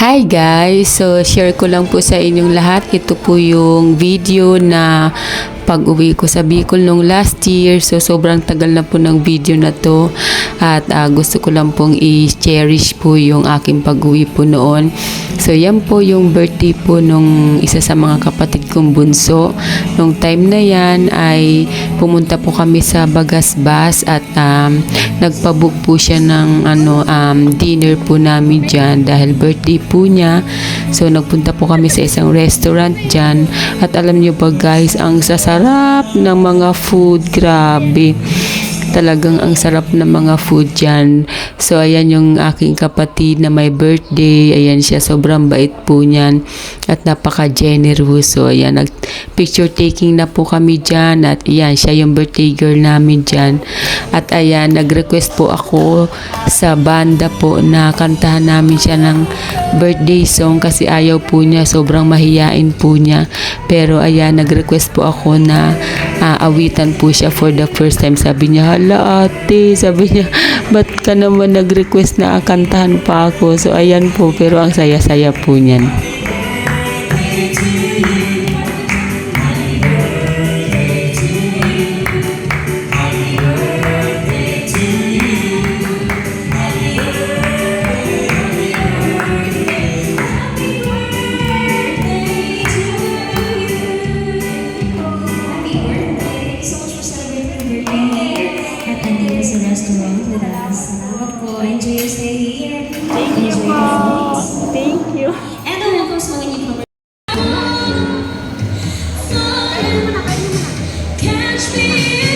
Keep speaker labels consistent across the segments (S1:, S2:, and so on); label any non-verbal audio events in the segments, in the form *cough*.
S1: Hi guys! So, share ko lang po sa inyong lahat. Ito po yung video na pag-uwi ko sa Bicol nung last year. So, sobrang tagal na po ng video na to. At ah, gusto ko lang pong i-cherish po yung aking pag-uwi po noon. So, yan po yung birthday po nung isa sa mga kapatid kong bunso. Nung time na yan ay pumunta po kami sa Bagasbas at um, nagpabook po siya ng ano, um, dinner po namin dyan dahil birthday po niya. So, nagpunta po kami sa isang restaurant dyan. At alam niyo ba guys, ang sasarap ng mga food. Grabe. Talagang ang sarap ng mga food dyan. So, ayan yung aking kapatid na may birthday. Ayan siya, sobrang bait po niyan. At napaka-generous. So, ayan, nag-picture taking na po kami dyan. At ayan, siya yung birthday girl namin dyan. At ayan, nag-request po ako sa banda po na kantahan namin siya ng birthday song kasi ayaw po niya, sobrang mahiyain po niya. Pero ayan, nag-request po ako na ah, awitan po siya for the first time. Sabi niya, hala ate, sabi niya, ba't ka naman nag-request na kantahan pa ako? So ayan po, pero ang saya-saya po niyan.
S2: Restaurant with us. Salamat po. Enjoy your stay here. Thank you Enjoy your foods.
S1: Thank you.
S2: And the sa mga newcomers. Catch me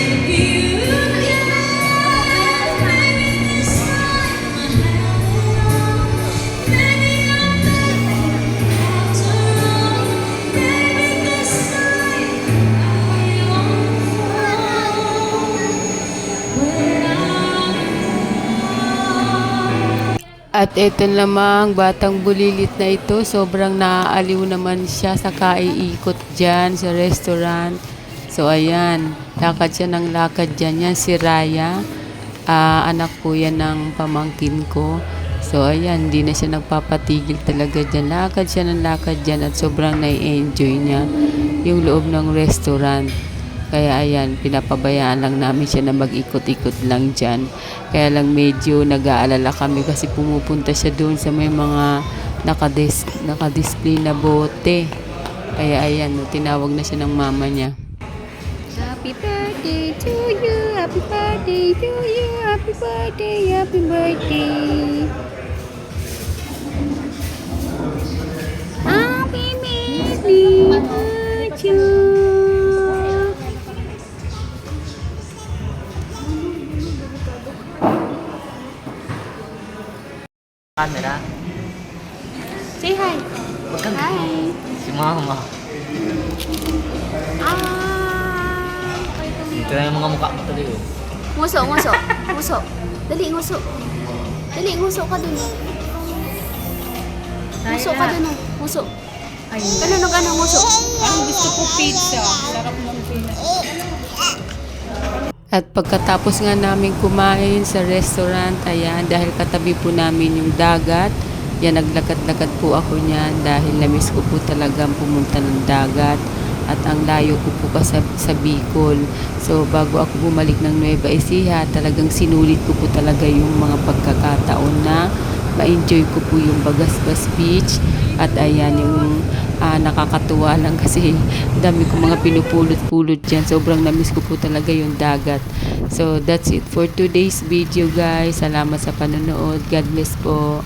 S1: At ito namang batang bulilit na ito, sobrang naaaliw naman siya sa kaiikot dyan sa restaurant. So ayan, lakad siya ng lakad dyan. Yan si Raya, Ah, anak po yan ng pamangkin ko. So ayan, hindi na siya nagpapatigil talaga dyan. Lakad siya ng lakad dyan at sobrang nai-enjoy niya yung loob ng restaurant. Kaya ayan, pinapabayaan lang namin siya na mag-ikot-ikot lang dyan. Kaya lang medyo nag-aalala kami kasi pumupunta siya doon sa may mga nakadis nakadisplay na bote. Kaya ayan, tinawag na siya ng mama niya. Happy birthday to you, happy birthday to you, happy birthday, happy birthday.
S3: Camera.
S1: Say hi.
S3: Kang
S1: Hi.
S3: Si mama.
S1: Ah.
S3: Ito na yung mga mukha mo tuloy oh.
S4: Nguso, nguso. *laughs* Nguso. Dali, nguso. Dali, nguso ka dun. Nguso ka dun. oh. Nguso. Ganun o ganun, nguso.
S1: At pagkatapos nga namin kumain sa restaurant, ayan, dahil katabi po namin yung dagat, yan, naglakad-lakad po ako niyan dahil namiss ko po talagang pumunta ng dagat at ang layo ko po pa sa, sa Bicol. So, bago ako bumalik ng Nueva Ecija, talagang sinulit ko po talaga yung mga pagkakataon na ma-enjoy ko po yung Bagasbas Beach at ayan yung ah, nakakatuwa lang kasi dami ko mga pinupulot-pulot dyan. Sobrang namiss ko po talaga yung dagat. So, that's it for today's video guys. Salamat sa panonood. God bless po.